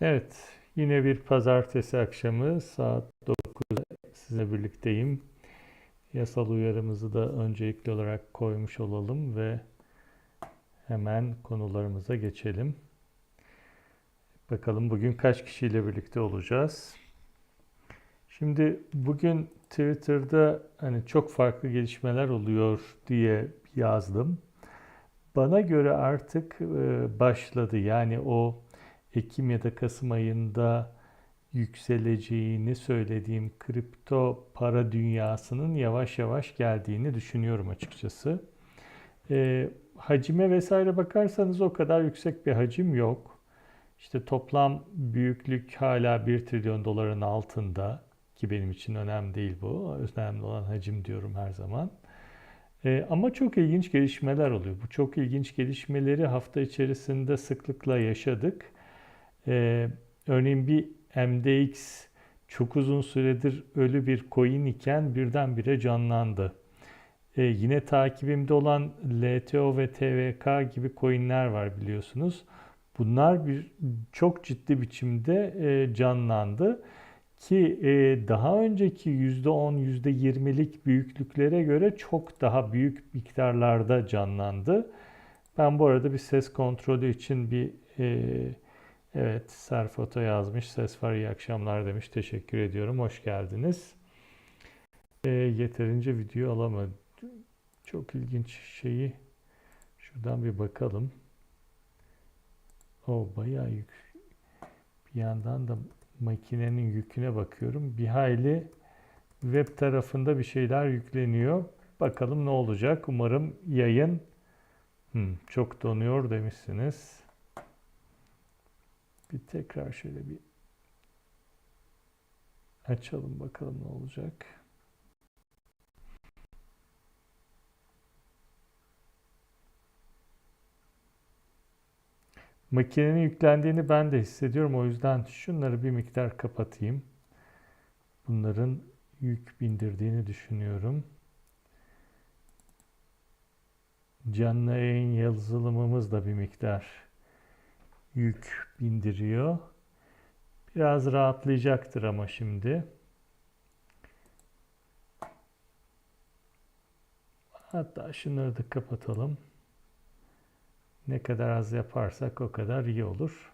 Evet, yine bir pazartesi akşamı saat 9'da sizinle birlikteyim. Yasal uyarımızı da öncelikli olarak koymuş olalım ve hemen konularımıza geçelim. Bakalım bugün kaç kişiyle birlikte olacağız? Şimdi bugün Twitter'da hani çok farklı gelişmeler oluyor diye yazdım. Bana göre artık başladı. Yani o Ekim ya da Kasım ayında yükseleceğini söylediğim kripto para dünyasının yavaş yavaş geldiğini düşünüyorum açıkçası. E, hacime vesaire bakarsanız o kadar yüksek bir hacim yok. İşte toplam büyüklük hala 1 trilyon doların altında ki benim için önemli değil bu. Önemli olan hacim diyorum her zaman. E, ama çok ilginç gelişmeler oluyor. Bu çok ilginç gelişmeleri hafta içerisinde sıklıkla yaşadık. Ee, örneğin bir MDX çok uzun süredir ölü bir coin iken birdenbire canlandı. Ee, yine takibimde olan LTO ve TVK gibi coinler var biliyorsunuz. Bunlar bir çok ciddi biçimde e, canlandı ki e, daha önceki %10, %20'lik büyüklüklere göre çok daha büyük miktarlarda canlandı. Ben bu arada bir ses kontrolü için bir e, Evet, Serfoto yazmış. Ses var, iyi akşamlar demiş. Teşekkür ediyorum. Hoş geldiniz. E, yeterince video alamadım. Çok ilginç şeyi. Şuradan bir bakalım. O bayağı yük. Bir yandan da makinenin yüküne bakıyorum. Bir hayli web tarafında bir şeyler yükleniyor. Bakalım ne olacak. Umarım yayın hmm, çok donuyor demişsiniz. Bir tekrar şöyle bir açalım bakalım ne olacak. Makinenin yüklendiğini ben de hissediyorum. O yüzden şunları bir miktar kapatayım. Bunların yük bindirdiğini düşünüyorum. Canlı yayın yazılımımız da bir miktar yük bindiriyor. Biraz rahatlayacaktır ama şimdi. Hatta şunları da kapatalım. Ne kadar az yaparsak o kadar iyi olur.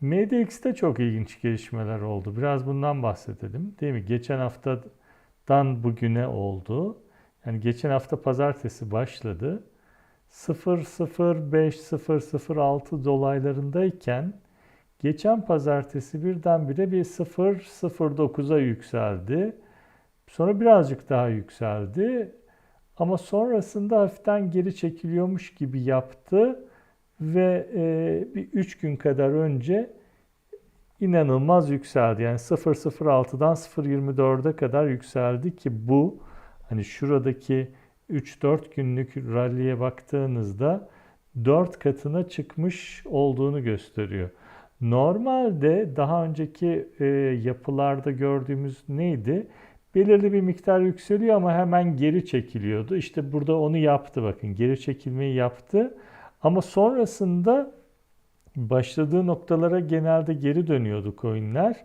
MDX'te çok ilginç gelişmeler oldu. Biraz bundan bahsedelim. Değil mi? Geçen haftadan bugüne oldu. Yani geçen hafta pazartesi başladı. 0.05-0.06 dolaylarındayken geçen pazartesi birdenbire bir 0.09'a yükseldi. Sonra birazcık daha yükseldi. Ama sonrasında hafiften geri çekiliyormuş gibi yaptı ve e, bir 3 gün kadar önce inanılmaz yükseldi. Yani 0.06'dan 0.24'e kadar yükseldi ki bu hani şuradaki 3-4 günlük ralliye baktığınızda 4 katına çıkmış olduğunu gösteriyor. Normalde daha önceki e, yapılarda gördüğümüz neydi? Belirli bir miktar yükseliyor ama hemen geri çekiliyordu. İşte burada onu yaptı bakın. Geri çekilmeyi yaptı. Ama sonrasında başladığı noktalara genelde geri dönüyordu coinler.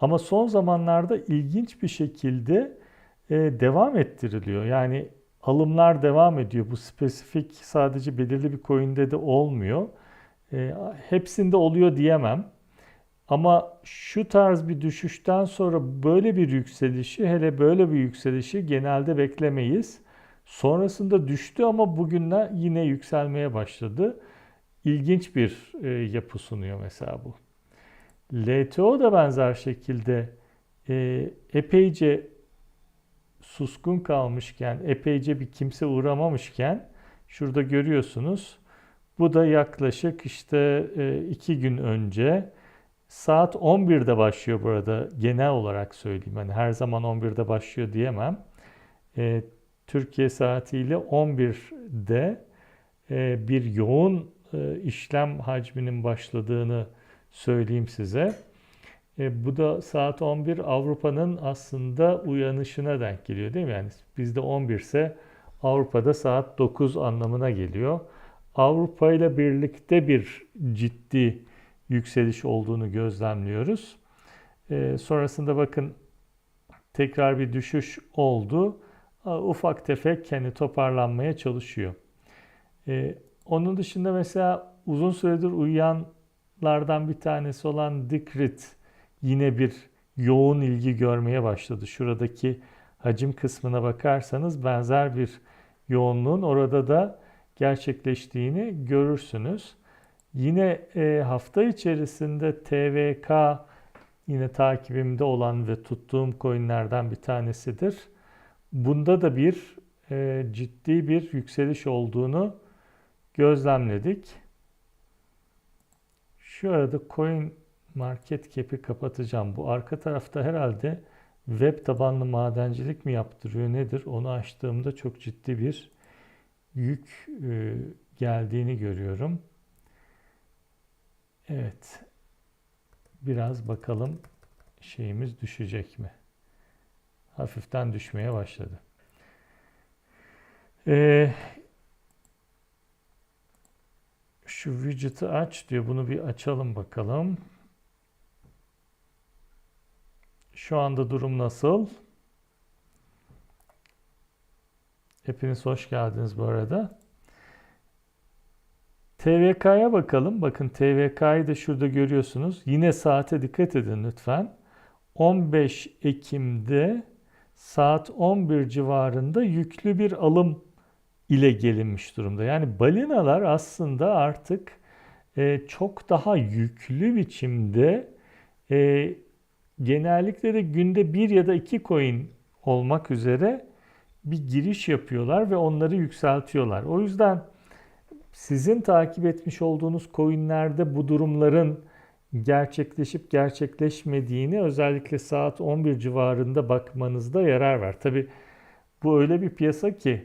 Ama son zamanlarda ilginç bir şekilde e, devam ettiriliyor. Yani alımlar devam ediyor. Bu spesifik sadece belirli bir coin'de de olmuyor. E, hepsinde oluyor diyemem. Ama şu tarz bir düşüşten sonra böyle bir yükselişi, hele böyle bir yükselişi genelde beklemeyiz. Sonrasında düştü ama bugünler yine yükselmeye başladı. İlginç bir e, yapı sunuyor mesela bu. LTO da benzer şekilde e, epeyce suskun kalmışken, epeyce bir kimse uğramamışken şurada görüyorsunuz. Bu da yaklaşık işte e, iki gün önce saat 11'de başlıyor burada genel olarak söyleyeyim. Hani her zaman 11'de başlıyor diyemem. E, Türkiye saatiyle 11'de e, bir yoğun işlem hacminin başladığını söyleyeyim size. E, bu da saat 11 Avrupa'nın aslında uyanışına denk geliyor değil mi? Yani bizde 11 ise Avrupa'da saat 9 anlamına geliyor. Avrupa ile birlikte bir ciddi yükseliş olduğunu gözlemliyoruz. E, sonrasında bakın tekrar bir düşüş oldu. Ufak tefek kendi toparlanmaya çalışıyor. E, onun dışında mesela uzun süredir uyuyanlardan bir tanesi olan Dikrit yine bir yoğun ilgi görmeye başladı. Şuradaki hacim kısmına bakarsanız benzer bir yoğunluğun orada da gerçekleştiğini görürsünüz. Yine e, hafta içerisinde TVK yine takibimde olan ve tuttuğum coinlerden bir tanesidir. Bunda da bir e, ciddi bir yükseliş olduğunu gözlemledik. Şu arada coin market cap'i kapatacağım. Bu arka tarafta herhalde web tabanlı madencilik mi yaptırıyor nedir? Onu açtığımda çok ciddi bir yük e, geldiğini görüyorum. Evet. Biraz bakalım şeyimiz düşecek mi? Hafiften düşmeye başladı. Ee, şu widget'ı aç diyor. Bunu bir açalım bakalım. Şu anda durum nasıl? Hepiniz hoş geldiniz bu arada. TVK'ya bakalım. Bakın TVK'yı da şurada görüyorsunuz. Yine saate dikkat edin lütfen. 15 Ekim'de saat 11 civarında yüklü bir alım ile gelinmiş durumda. Yani balinalar aslında artık e, çok daha yüklü biçimde e, genellikle de günde bir ya da iki coin olmak üzere bir giriş yapıyorlar ve onları yükseltiyorlar. O yüzden sizin takip etmiş olduğunuz coinlerde bu durumların gerçekleşip gerçekleşmediğini özellikle saat 11 civarında bakmanızda yarar var. Tabi bu öyle bir piyasa ki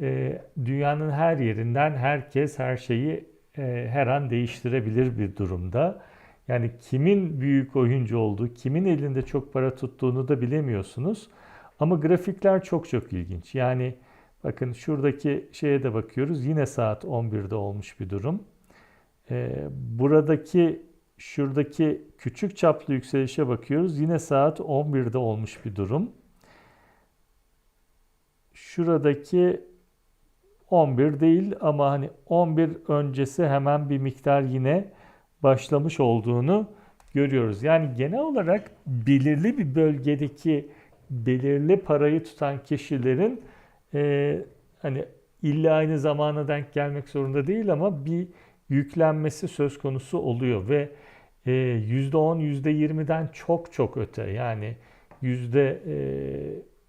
e, dünyanın her yerinden herkes her şeyi e, her an değiştirebilir bir durumda. Yani kimin büyük oyuncu olduğu, kimin elinde çok para tuttuğunu da bilemiyorsunuz. Ama grafikler çok çok ilginç. Yani bakın şuradaki şeye de bakıyoruz. Yine saat 11'de olmuş bir durum. Ee, buradaki şuradaki küçük çaplı yükselişe bakıyoruz. Yine saat 11'de olmuş bir durum. Şuradaki 11 değil ama hani 11 öncesi hemen bir miktar yine başlamış olduğunu görüyoruz. Yani genel olarak belirli bir bölgedeki belirli parayı tutan kişilerin e, hani illa aynı zamana denk gelmek zorunda değil ama bir yüklenmesi söz konusu oluyor ve e, %10, %20'den çok çok öte yani yüzde e,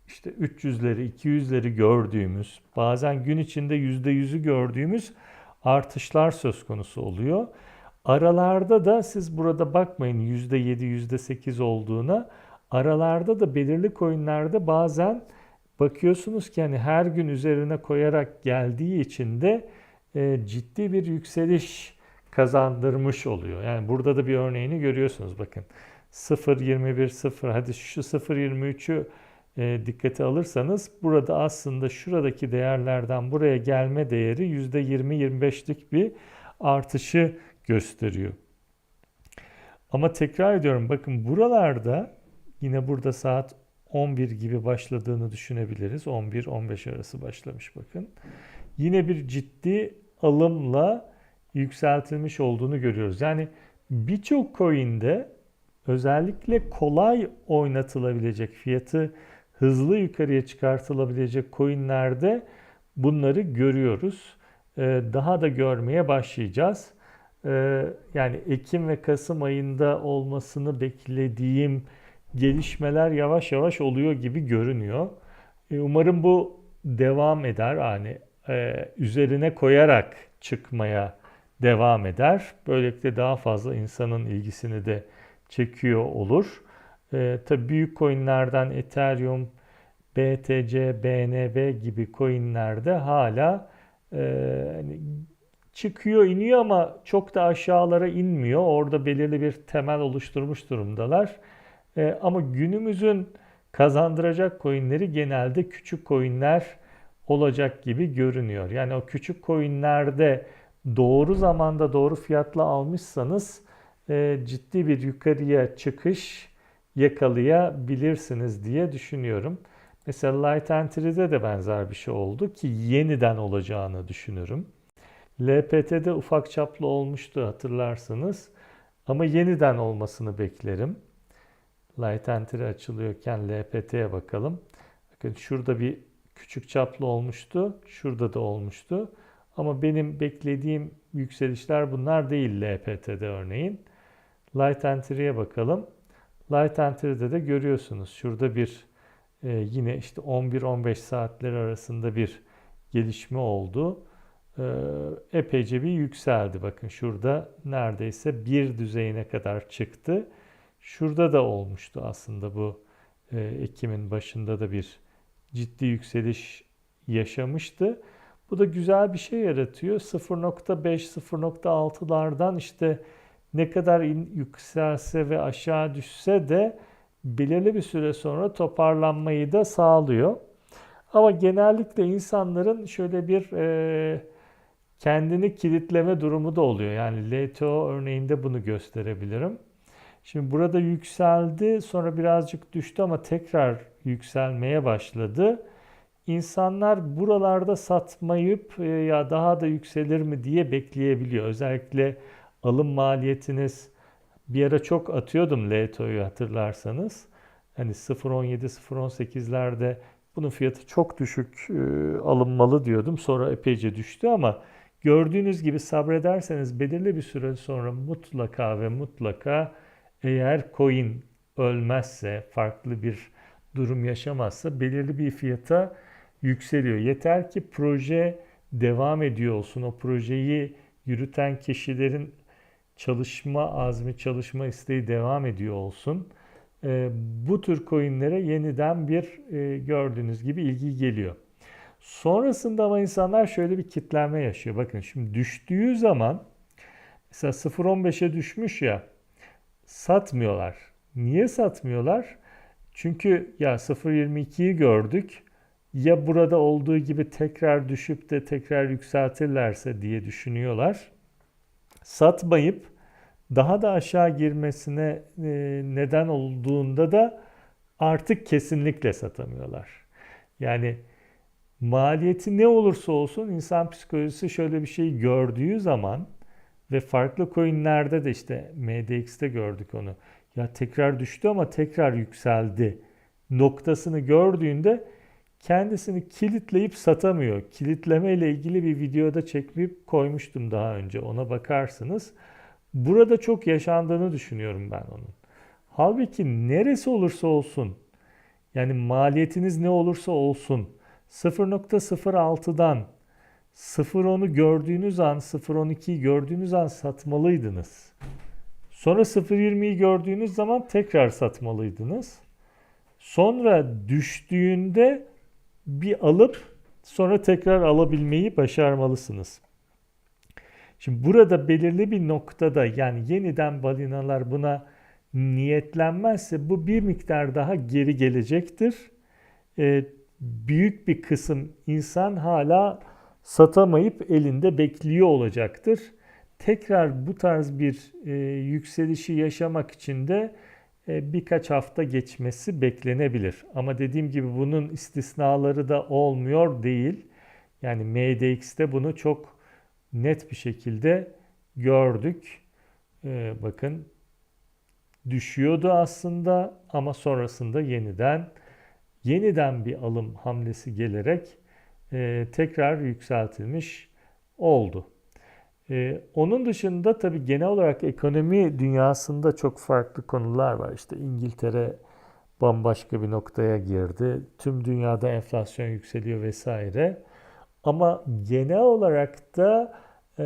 işte 300'leri, 200'leri gördüğümüz, bazen gün içinde %100'ü gördüğümüz artışlar söz konusu oluyor. Aralarda da siz burada bakmayın %7, %8 olduğuna. Aralarda da belirli coinlerde bazen bakıyorsunuz ki hani her gün üzerine koyarak geldiği için de e, ciddi bir yükseliş kazandırmış oluyor. Yani burada da bir örneğini görüyorsunuz bakın. 0.21 0 hadi şu 0.23'ü e, dikkate alırsanız burada aslında şuradaki değerlerden buraya gelme değeri %20-25'lik bir artışı gösteriyor. Ama tekrar ediyorum bakın buralarda yine burada saat 11 gibi başladığını düşünebiliriz. 11-15 arası başlamış bakın. Yine bir ciddi alımla yükseltilmiş olduğunu görüyoruz. Yani birçok coin'de özellikle kolay oynatılabilecek, fiyatı hızlı yukarıya çıkartılabilecek coin'lerde bunları görüyoruz. Ee, daha da görmeye başlayacağız. Ee, yani Ekim ve Kasım ayında olmasını beklediğim gelişmeler yavaş yavaş oluyor gibi görünüyor. Ee, umarım bu devam eder. Yani e, üzerine koyarak çıkmaya devam eder. Böylelikle daha fazla insanın ilgisini de çekiyor olur. E, tabii büyük coinlerden Ethereum, BTC, BNB gibi coinlerde hala e, hani çıkıyor iniyor ama çok da aşağılara inmiyor. Orada belirli bir temel oluşturmuş durumdalar. E, ama günümüzün kazandıracak coinleri genelde küçük coinler olacak gibi görünüyor. Yani o küçük coinlerde doğru zamanda doğru fiyatla almışsanız e, ciddi bir yukarıya çıkış yakalayabilirsiniz diye düşünüyorum. Mesela Light Entry'de de benzer bir şey oldu ki yeniden olacağını düşünürüm. LPT'de ufak çaplı olmuştu hatırlarsınız. Ama yeniden olmasını beklerim. Light Entry açılıyorken LPT'ye bakalım. Bakın şurada bir küçük çaplı olmuştu. Şurada da olmuştu. Ama benim beklediğim yükselişler bunlar değil LPT'de örneğin. Light Entry'ye bakalım. Light Entry'de de görüyorsunuz. Şurada bir e, yine işte 11-15 saatler arasında bir gelişme oldu. E, epeyce bir yükseldi. Bakın şurada neredeyse bir düzeyine kadar çıktı. Şurada da olmuştu aslında bu e, Ekim'in başında da bir ciddi yükseliş yaşamıştı. Bu da güzel bir şey yaratıyor. 0.5-0.6'lardan işte ne kadar in, yükselse ve aşağı düşse de belirli bir süre sonra toparlanmayı da sağlıyor. Ama genellikle insanların şöyle bir e, kendini kilitleme durumu da oluyor. Yani LTO örneğinde bunu gösterebilirim. Şimdi burada yükseldi, sonra birazcık düştü ama tekrar yükselmeye başladı. İnsanlar buralarda satmayıp e, ya daha da yükselir mi diye bekleyebiliyor. Özellikle alım maliyetiniz bir ara çok atıyordum LTO'yu hatırlarsanız. Hani 0.17, 0.18'lerde bunun fiyatı çok düşük e, alınmalı diyordum. Sonra epeyce düştü ama gördüğünüz gibi sabrederseniz belirli bir süre sonra mutlaka ve mutlaka eğer coin ölmezse, farklı bir durum yaşamazsa belirli bir fiyata yükseliyor. Yeter ki proje devam ediyor olsun. O projeyi yürüten kişilerin çalışma azmi, çalışma isteği devam ediyor olsun. Bu tür coinlere yeniden bir gördüğünüz gibi ilgi geliyor. Sonrasında ama insanlar şöyle bir kitlenme yaşıyor. Bakın şimdi düştüğü zaman mesela 0.15'e düşmüş ya satmıyorlar. Niye satmıyorlar? Çünkü ya 0.22'yi gördük. Ya burada olduğu gibi tekrar düşüp de tekrar yükseltirlerse diye düşünüyorlar satmayıp daha da aşağı girmesine e, neden olduğunda da artık kesinlikle satamıyorlar. Yani maliyeti ne olursa olsun insan psikolojisi şöyle bir şey gördüğü zaman ve farklı coinlerde de işte MDX'te gördük onu. Ya tekrar düştü ama tekrar yükseldi noktasını gördüğünde kendisini kilitleyip satamıyor. Kilitleme ile ilgili bir videoda çekip koymuştum daha önce. Ona bakarsınız. Burada çok yaşandığını düşünüyorum ben onun. Halbuki neresi olursa olsun yani maliyetiniz ne olursa olsun 0.06'dan 0.10'u gördüğünüz an 0.12'yi gördüğünüz an satmalıydınız. Sonra 0.20'yi gördüğünüz zaman tekrar satmalıydınız. Sonra düştüğünde bir alıp sonra tekrar alabilmeyi başarmalısınız. Şimdi burada belirli bir noktada yani yeniden balinalar buna niyetlenmezse bu bir miktar daha geri gelecektir. Ee, büyük bir kısım insan hala satamayıp elinde bekliyor olacaktır. Tekrar bu tarz bir e, yükselişi yaşamak için de e, birkaç hafta geçmesi beklenebilir. Ama dediğim gibi bunun istisnaları da olmuyor değil. Yani MDX'te bunu çok net bir şekilde gördük. Ee, bakın düşüyordu aslında ama sonrasında yeniden yeniden bir alım hamlesi gelerek e, tekrar yükseltilmiş oldu. Ee, onun dışında tabii genel olarak ekonomi dünyasında çok farklı konular var. İşte İngiltere bambaşka bir noktaya girdi. Tüm dünyada enflasyon yükseliyor vesaire. Ama genel olarak da e,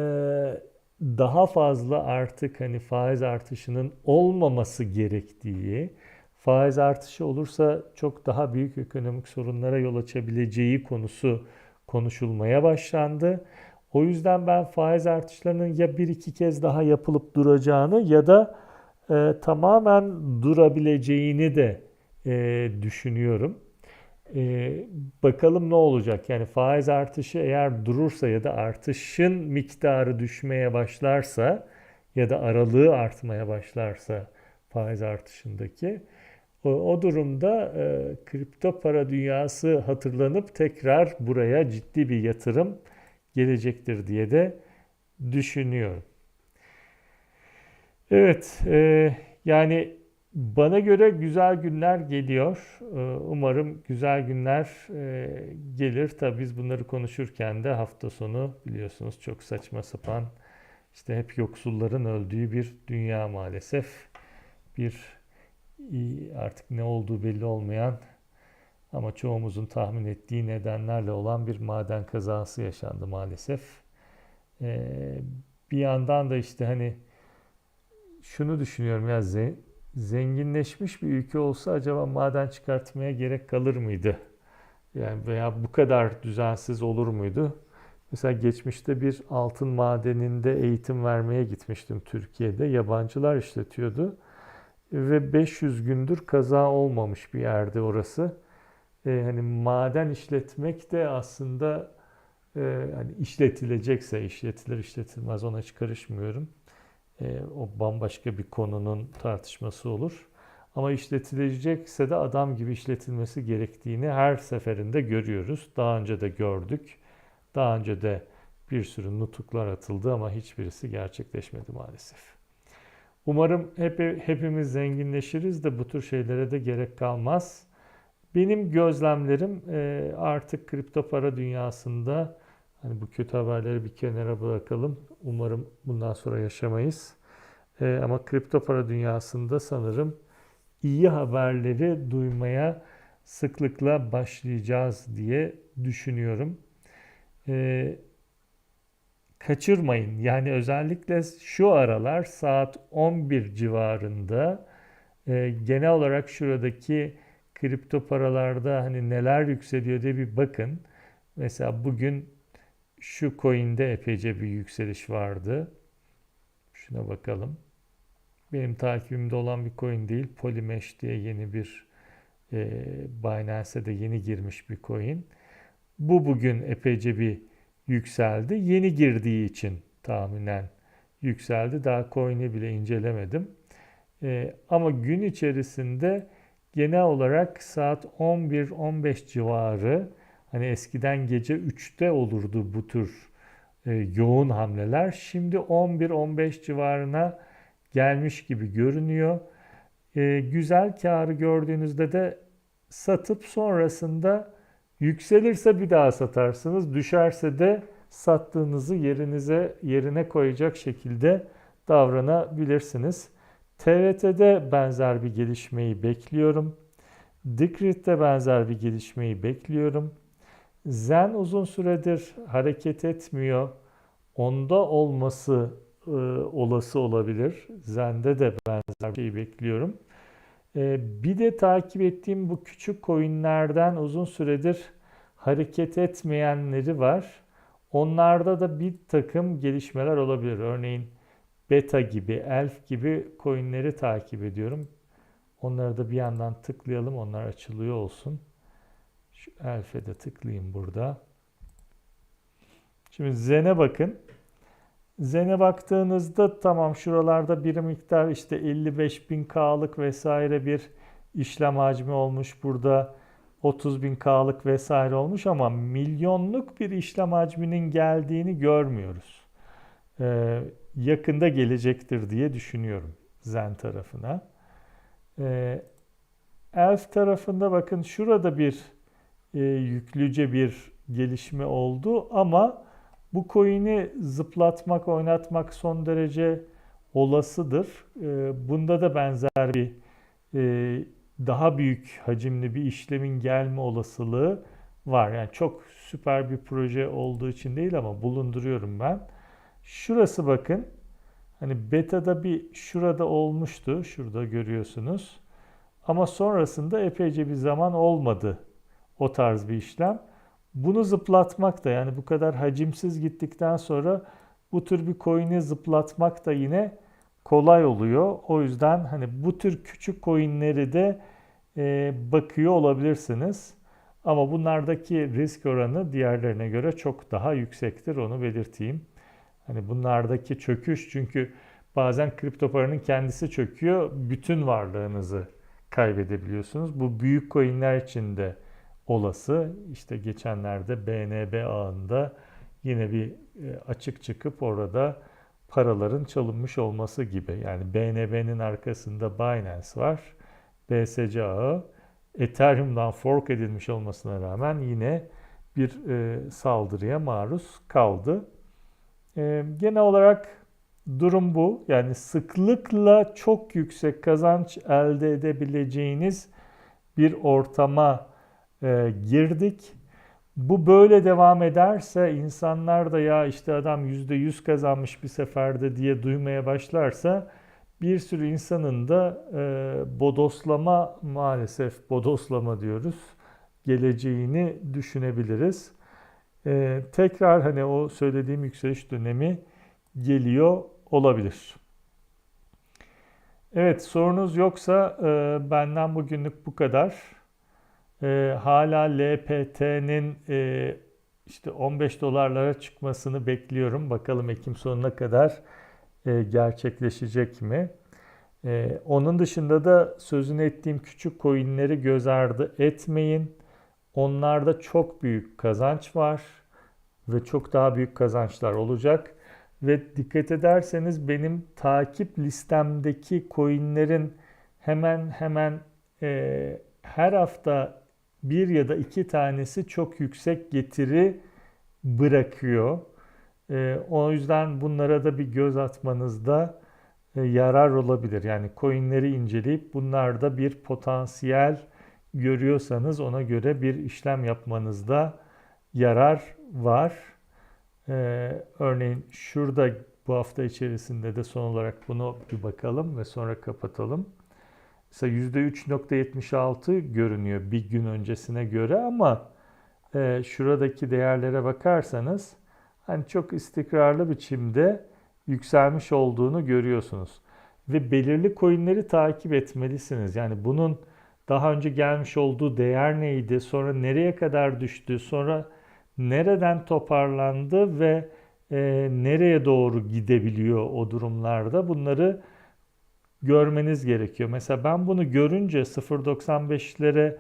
daha fazla artık hani faiz artışının olmaması gerektiği, faiz artışı olursa çok daha büyük ekonomik sorunlara yol açabileceği konusu konuşulmaya başlandı. O yüzden ben faiz artışlarının ya bir iki kez daha yapılıp duracağını ya da e, tamamen durabileceğini de e, düşünüyorum. E, bakalım ne olacak? Yani faiz artışı eğer durursa ya da artışın miktarı düşmeye başlarsa ya da aralığı artmaya başlarsa faiz artışındaki o, o durumda e, kripto para dünyası hatırlanıp tekrar buraya ciddi bir yatırım gelecektir diye de düşünüyorum. Evet, e, yani bana göre güzel günler geliyor. E, umarım güzel günler e, gelir. Tabii biz bunları konuşurken de hafta sonu biliyorsunuz çok saçma sapan işte hep yoksulların öldüğü bir dünya maalesef. Bir artık ne olduğu belli olmayan ama çoğumuzun tahmin ettiği nedenlerle olan bir maden kazası yaşandı maalesef. Ee, bir yandan da işte hani şunu düşünüyorum ya zenginleşmiş bir ülke olsa acaba maden çıkartmaya gerek kalır mıydı? Yani veya bu kadar düzensiz olur muydu? Mesela geçmişte bir altın madeninde eğitim vermeye gitmiştim Türkiye'de. Yabancılar işletiyordu. Ve 500 gündür kaza olmamış bir yerde orası. Ee, hani maden işletmek de aslında e, hani işletilecekse işletilir işletilmez ona hiç karışmıyorum. E, o bambaşka bir konunun tartışması olur. Ama işletilecekse de adam gibi işletilmesi gerektiğini her seferinde görüyoruz. Daha önce de gördük. Daha önce de bir sürü nutuklar atıldı ama hiçbirisi gerçekleşmedi maalesef. Umarım hep, hepimiz zenginleşiriz de bu tür şeylere de gerek kalmaz. Benim gözlemlerim e, artık kripto para dünyasında hani bu kötü haberleri bir kenara bırakalım. Umarım bundan sonra yaşamayız. E, ama kripto para dünyasında sanırım iyi haberleri duymaya sıklıkla başlayacağız diye düşünüyorum e, kaçırmayın. Yani özellikle şu aralar saat 11 civarında e, genel olarak şuradaki kripto paralarda hani neler yükseliyor diye bir bakın. Mesela bugün şu coin'de epeyce bir yükseliş vardı. Şuna bakalım. Benim takibimde olan bir coin değil. Polymesh diye yeni bir e, Binance'e de yeni girmiş bir coin. Bu bugün epeyce bir yükseldi. Yeni girdiği için tahminen yükseldi. Daha coin'i bile incelemedim. Ee, ama gün içerisinde genel olarak saat 11-15 civarı hani eskiden gece 3'te olurdu bu tür e, yoğun hamleler. Şimdi 11-15 civarına gelmiş gibi görünüyor. E, güzel karı gördüğünüzde de satıp sonrasında Yükselirse bir daha satarsınız. Düşerse de sattığınızı yerinize yerine koyacak şekilde davranabilirsiniz. TVT'de benzer bir gelişmeyi bekliyorum. Decred'de benzer bir gelişmeyi bekliyorum. Zen uzun süredir hareket etmiyor. Onda olması e, olası olabilir. Zen'de de benzer bir şey bekliyorum. Ee, bir de takip ettiğim bu küçük coinlerden uzun süredir hareket etmeyenleri var. Onlarda da bir takım gelişmeler olabilir. Örneğin Beta gibi, Elf gibi coinleri takip ediyorum. Onları da bir yandan tıklayalım. Onlar açılıyor olsun. Şu Elf'e de tıklayayım burada. Şimdi Zen'e bakın. Zen'e baktığınızda tamam şuralarda bir miktar işte 55 bin K'lık vesaire bir işlem hacmi olmuş. Burada 30 bin K'lık vesaire olmuş ama milyonluk bir işlem hacminin geldiğini görmüyoruz. Ee, yakında gelecektir diye düşünüyorum Zen tarafına. Ee, Elf tarafında bakın şurada bir e, yüklüce bir gelişme oldu ama bu coin'i zıplatmak, oynatmak son derece olasıdır. Ee, bunda da benzer bir e, daha büyük hacimli bir işlemin gelme olasılığı var. Yani çok süper bir proje olduğu için değil ama bulunduruyorum ben. Şurası bakın. Hani beta'da bir şurada olmuştu. Şurada görüyorsunuz. Ama sonrasında epeyce bir zaman olmadı o tarz bir işlem. Bunu zıplatmak da yani bu kadar hacimsiz gittikten sonra bu tür bir coin'i zıplatmak da yine kolay oluyor. O yüzden hani bu tür küçük coin'leri de e, bakıyor olabilirsiniz. Ama bunlardaki risk oranı diğerlerine göre çok daha yüksektir onu belirteyim. Hani bunlardaki çöküş çünkü bazen kripto paranın kendisi çöküyor. Bütün varlığınızı kaybedebiliyorsunuz. Bu büyük coinler için de olası. İşte geçenlerde BNB ağında yine bir e, açık çıkıp orada paraların çalınmış olması gibi. Yani BNB'nin arkasında Binance var. BSC ağı Ethereum'dan fork edilmiş olmasına rağmen yine bir e, saldırıya maruz kaldı. E, genel olarak durum bu. Yani sıklıkla çok yüksek kazanç elde edebileceğiniz bir ortama e, girdik. Bu böyle devam ederse insanlar da ya işte adam %100 kazanmış bir seferde diye duymaya başlarsa bir sürü insanın da e, bodoslama maalesef bodoslama diyoruz geleceğini düşünebiliriz. E, tekrar hani o söylediğim yükseliş dönemi geliyor olabilir. Evet sorunuz yoksa e, benden bugünlük bu kadar. E, hala LPT'nin e, işte 15 dolarlara çıkmasını bekliyorum. Bakalım Ekim sonuna kadar e, gerçekleşecek mi? E, onun dışında da sözünü ettiğim küçük coinleri göz ardı etmeyin. Onlarda çok büyük kazanç var ve çok daha büyük kazançlar olacak. Ve dikkat ederseniz benim takip listemdeki coinlerin hemen hemen e, her hafta bir ya da iki tanesi çok yüksek getiri bırakıyor. E, o yüzden bunlara da bir göz atmanızda e, yarar olabilir. Yani coinleri inceleyip bunlarda bir potansiyel görüyorsanız ona göre bir işlem yapmanızda yarar var. Ee, örneğin şurada bu hafta içerisinde de son olarak bunu bir bakalım ve sonra kapatalım. Mesela %3.76 görünüyor bir gün öncesine göre ama e, şuradaki değerlere bakarsanız hani çok istikrarlı biçimde yükselmiş olduğunu görüyorsunuz. Ve belirli coinleri takip etmelisiniz. Yani bunun daha önce gelmiş olduğu değer neydi, sonra nereye kadar düştü, sonra nereden toparlandı ve e, nereye doğru gidebiliyor o durumlarda bunları görmeniz gerekiyor. Mesela ben bunu görünce 0.95'lere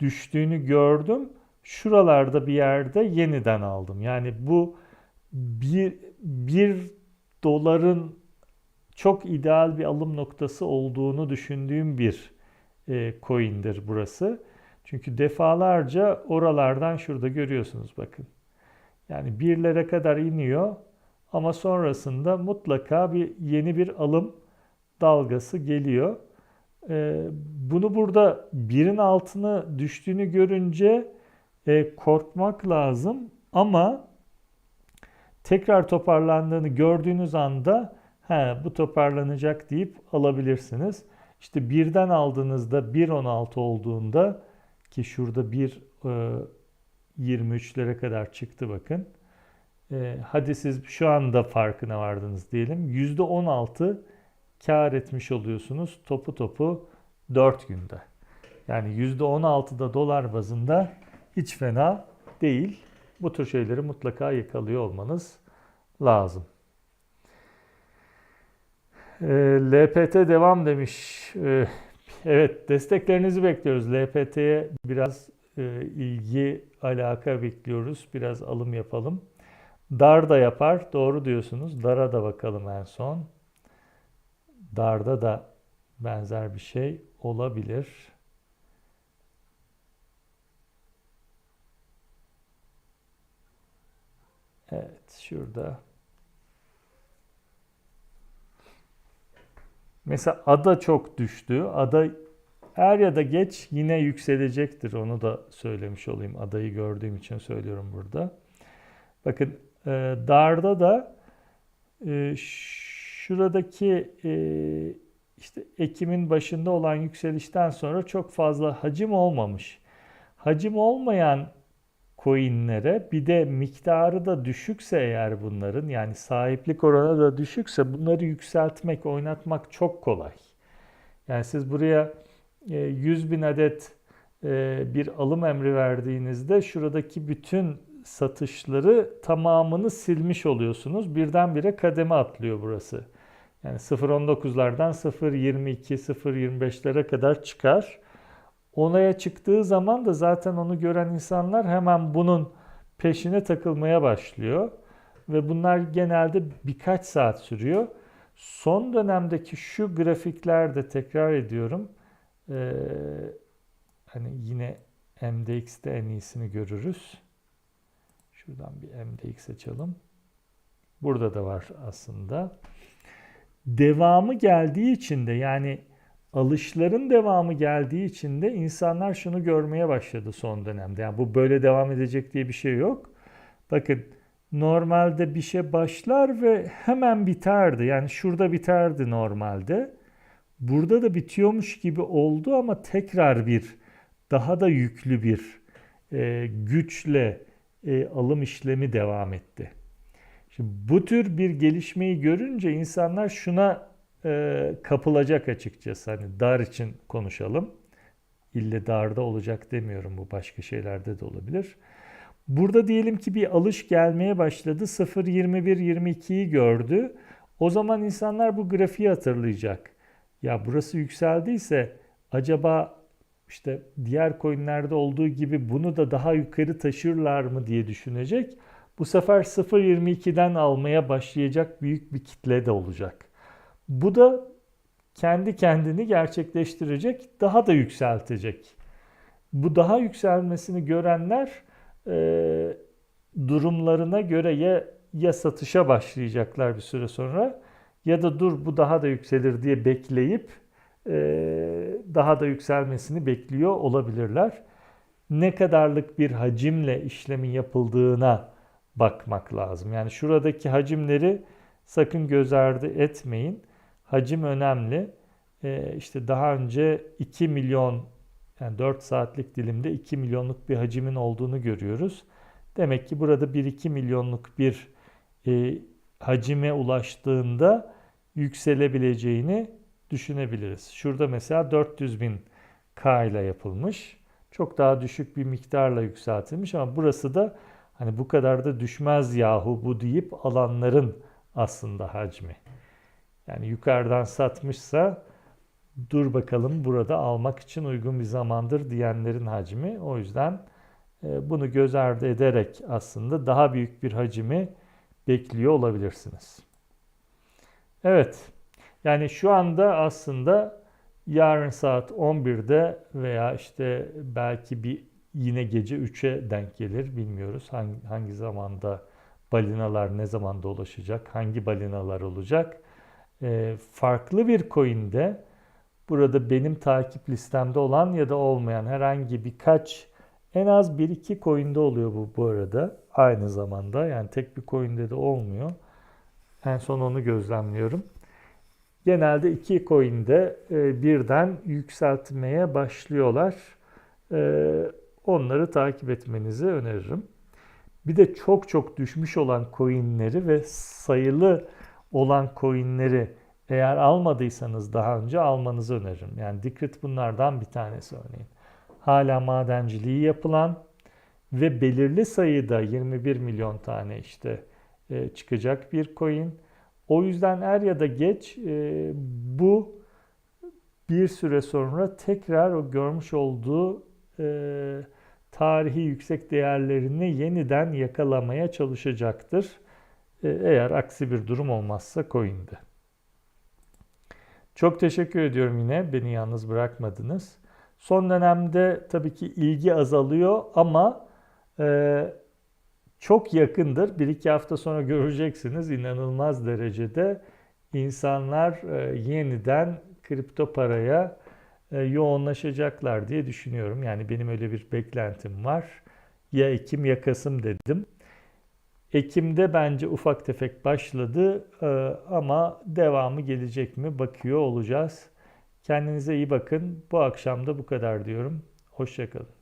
düştüğünü gördüm. Şuralarda bir yerde yeniden aldım. Yani bu bir, bir doların çok ideal bir alım noktası olduğunu düşündüğüm bir e, coin'dir burası. Çünkü defalarca oralardan şurada görüyorsunuz bakın. Yani birlere kadar iniyor ama sonrasında mutlaka bir yeni bir alım dalgası geliyor. E, bunu burada birin altına düştüğünü görünce e, korkmak lazım ama tekrar toparlandığını gördüğünüz anda he, bu toparlanacak deyip alabilirsiniz. İşte birden aldığınızda 1.16 olduğunda ki şurada 1 23'lere kadar çıktı bakın. E, hadi siz şu anda farkına vardınız diyelim. %16 kar etmiş oluyorsunuz topu topu 4 günde. Yani %16'da dolar bazında hiç fena değil. Bu tür şeyleri mutlaka yakalıyor olmanız lazım. E, LPT devam demiş. E, evet desteklerinizi bekliyoruz. LPT'ye biraz e, ilgi, alaka bekliyoruz. Biraz alım yapalım. Dar da yapar. Doğru diyorsunuz. Dara da bakalım en son. Darda da benzer bir şey olabilir. Evet, şurada. Mesela ada çok düştü. Ada er ya da geç yine yükselecektir. Onu da söylemiş olayım. Adayı gördüğüm için söylüyorum burada. Bakın e, darda da e, şuradaki e, işte Ekim'in başında olan yükselişten sonra çok fazla hacim olmamış. Hacim olmayan coinlere bir de miktarı da düşükse eğer bunların yani sahiplik oranı da düşükse bunları yükseltmek, oynatmak çok kolay. Yani siz buraya 100 e, bin adet e, bir alım emri verdiğinizde şuradaki bütün satışları tamamını silmiş oluyorsunuz. Birdenbire kademe atlıyor burası. Yani 0.19'lardan 0.22, 0.25'lere kadar çıkar. Onaya çıktığı zaman da zaten onu gören insanlar hemen bunun peşine takılmaya başlıyor. Ve bunlar genelde birkaç saat sürüyor. Son dönemdeki şu grafiklerde tekrar ediyorum. Ee, hani yine MDX'de en iyisini görürüz. Şuradan bir MDX açalım. Burada da var aslında. Devamı geldiği için de yani alışların devamı geldiği için de insanlar şunu görmeye başladı son dönemde. Yani bu böyle devam edecek diye bir şey yok. Bakın normalde bir şey başlar ve hemen biterdi. Yani şurada biterdi normalde. Burada da bitiyormuş gibi oldu ama tekrar bir daha da yüklü bir e, güçle e, alım işlemi devam etti. Şimdi bu tür bir gelişmeyi görünce insanlar şuna e, kapılacak açıkçası. Hani dar için konuşalım. İlle darda olacak demiyorum bu başka şeylerde de olabilir. Burada diyelim ki bir alış gelmeye başladı. 0.21-22'yi gördü. O zaman insanlar bu grafiği hatırlayacak. Ya burası yükseldiyse acaba işte diğer coinlerde olduğu gibi bunu da daha yukarı taşırlar mı diye düşünecek. Bu sefer 0.22'den almaya başlayacak büyük bir kitle de olacak. Bu da kendi kendini gerçekleştirecek, daha da yükseltecek. Bu daha yükselmesini görenler e, durumlarına göre ya ya satışa başlayacaklar bir süre sonra ya da dur bu daha da yükselir diye bekleyip e, daha da yükselmesini bekliyor olabilirler. Ne kadarlık bir hacimle işlemin yapıldığına bakmak lazım. Yani şuradaki hacimleri sakın göz ardı etmeyin. Hacim önemli. E, işte daha önce 2 milyon yani 4 saatlik dilimde 2 milyonluk bir hacimin olduğunu görüyoruz. Demek ki burada 1-2 milyonluk bir e, hacime ulaştığında yükselebileceğini düşünebiliriz. Şurada mesela 400 bin K ile yapılmış. Çok daha düşük bir miktarla yükseltilmiş ama burası da hani bu kadar da düşmez yahu bu deyip alanların aslında hacmi. Yani yukarıdan satmışsa dur bakalım burada almak için uygun bir zamandır diyenlerin hacmi. O yüzden e, bunu göz ardı ederek aslında daha büyük bir hacimi bekliyor olabilirsiniz. Evet. Yani şu anda aslında yarın saat 11'de veya işte belki bir yine gece 3'e denk gelir bilmiyoruz. Hangi, hangi zamanda balinalar ne zaman dolaşacak, hangi balinalar olacak. E, farklı bir coin'de burada benim takip listemde olan ya da olmayan herhangi birkaç en az 1-2 coin'de oluyor bu bu arada aynı zamanda. Yani tek bir coin'de de olmuyor. En son onu gözlemliyorum. Genelde iki coin'de e, birden yükseltmeye başlıyorlar. E, onları takip etmenizi öneririm. Bir de çok çok düşmüş olan coin'leri ve sayılı olan coin'leri eğer almadıysanız daha önce almanızı öneririm. Yani Decred bunlardan bir tanesi örneğin. Hala madenciliği yapılan ve belirli sayıda 21 milyon tane işte e, çıkacak bir coin. O yüzden er ya da geç e, bu bir süre sonra tekrar o görmüş olduğu e, tarihi yüksek değerlerini yeniden yakalamaya çalışacaktır. E, eğer aksi bir durum olmazsa coin'de. Çok teşekkür ediyorum yine beni yalnız bırakmadınız. Son dönemde tabii ki ilgi azalıyor ama e, çok yakındır. Bir iki hafta sonra göreceksiniz inanılmaz derecede insanlar e, yeniden kripto paraya yoğunlaşacaklar diye düşünüyorum. Yani benim öyle bir beklentim var. Ya Ekim ya Kasım dedim. Ekim'de bence ufak tefek başladı e, ama devamı gelecek mi bakıyor olacağız. Kendinize iyi bakın. Bu akşam da bu kadar diyorum. Hoşçakalın.